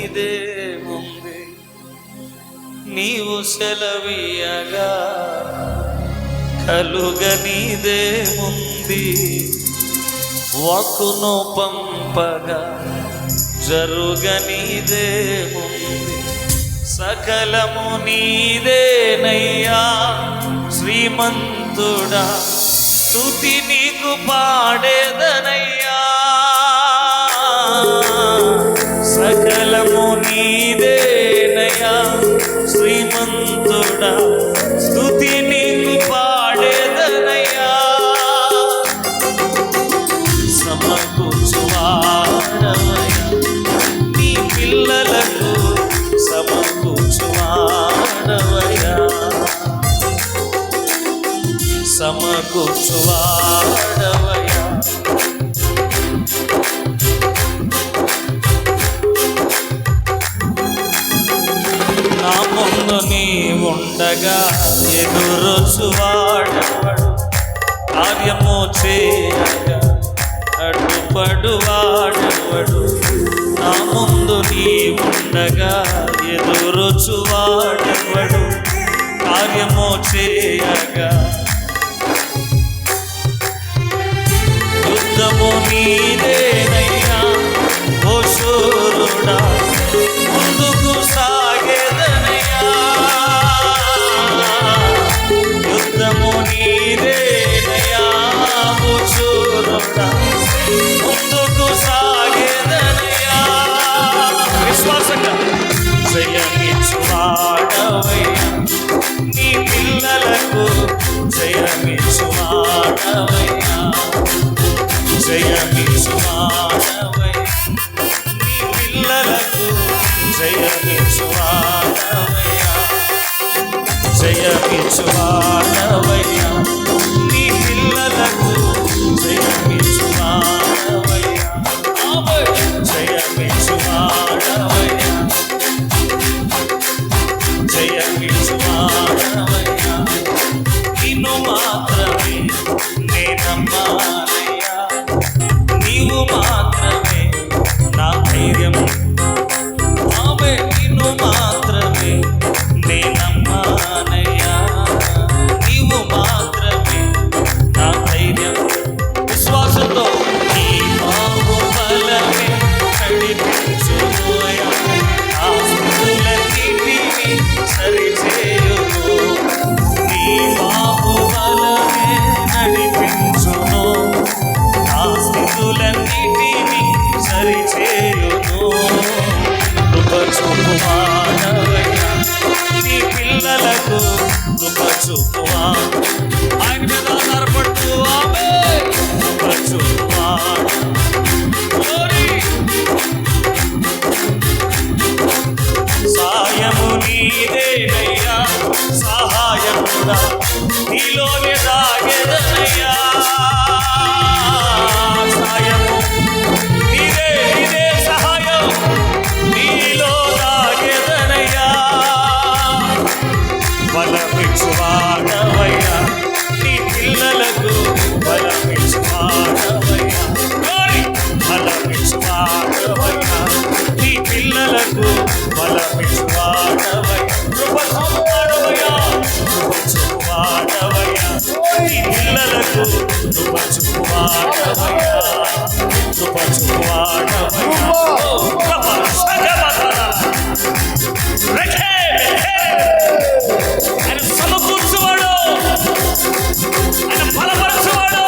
జరుగనిదేముంది నీవు సెలవీయగా కలుగనిదేముంది వాక్కును పంపగా జరుగనిదేముంది సకలము నీదేనయ్యా శ్రీమంతుడా స్తుతి నీకు పాడేదనయ్యా. సమకూర్చువాడవయ్యా నా ముందు నీ ఉండగా ఎదురొచ్చువాడవడు కార్యము చేయగా అడ్డుపడు నా ముందు నీ ఉండగా ఎదురొచ్చు వాడవడు కార్యము చేయగా యుద్ధము నీదేనయ్యా. ఓ శూరుడా ముందుకు సాగేదనయ్యా. యుద్ధము నీదేనయ్యా. ఓ శూరుడా ముందుకు సాగేదనయ్యా. విశ్వాసంగా జయమిచ్చువాడవయ్యా. నీ పిల్లలకు జయమిచ్చువాడవయ్యా. జయమిచ్చువాడవయ్యా నీ పిల్లలకు జయ జయమిచ్చువాడవయ్యా నీ పిల్లలకు జయమిచ్చువాడవయ్యా జయ జయమిచ్చువాడవయ్యా జయ నిన్ను చూపువాడవయ్యా నీ పిల్లలకు కృప చూపువా ఆయన సమకూర్చువాడు. ఆయన బలపరచువాడు.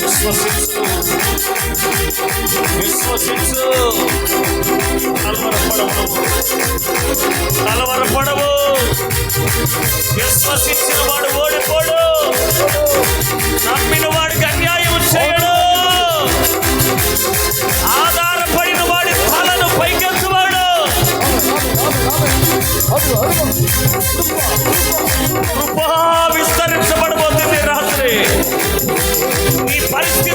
విశ్వసించు. విశ్వసించు కలవరపడవు కలవరపడవు విశ్వసించిన వాడు ఓడిపోడు. నమ్మిన వాడికి అన్యాయం కృప విస్తరించబడబోతుంది రాత్రి. నీ పరిస్థితి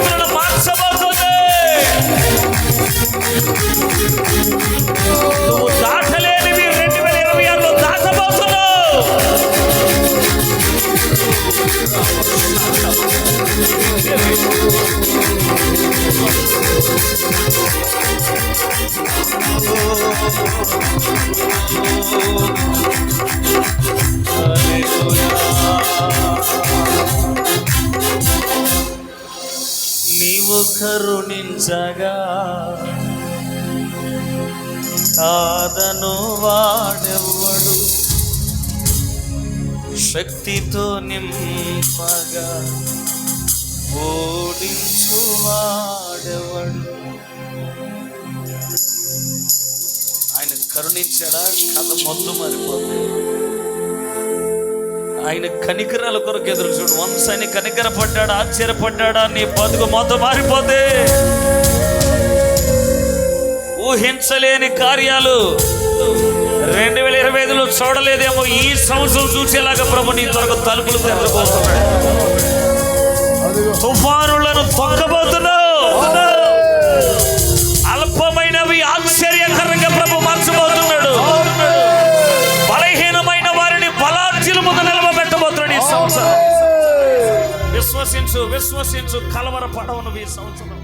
నీవు కరుణించగా కాదను వాడెవ్వడు. శక్తితో నింపగా ఓడించువాడెవడు? ఆయన కరుణించాడా? కథ మొద్దు మారిపోతుంది. ఆయన కనికరాల కొరకు ఎదురు చూడు. వంశాన్ని కనికర పడ్డాడా ఆశ్చర్యపడ్డాడా? నీ బతుకు మొత్తం మారిపోతే ఊహించలేని కార్యాలు. రెండు వేల ఇరవై ఐదులో చూడలేదేమో ఈ సంవత్సరం చూసేలాగా ప్రభు నీ త్వరగా తలుపులు తెరవబోతున్నాడు తుఫానులను తొక్కబోతున్నావు. అల్పమైనవి ఆశ్చర్యకరంగా ప్రభు మార్చబోతున్నాడు. బలహీనమైన వారిని బలార్జుల ముందు నిలవబెట్టబోతున్నాడు ఈ సంవత్సరం. విశ్వసించు విశ్వసించు కలవర పడవను ఈ సంవత్సరం.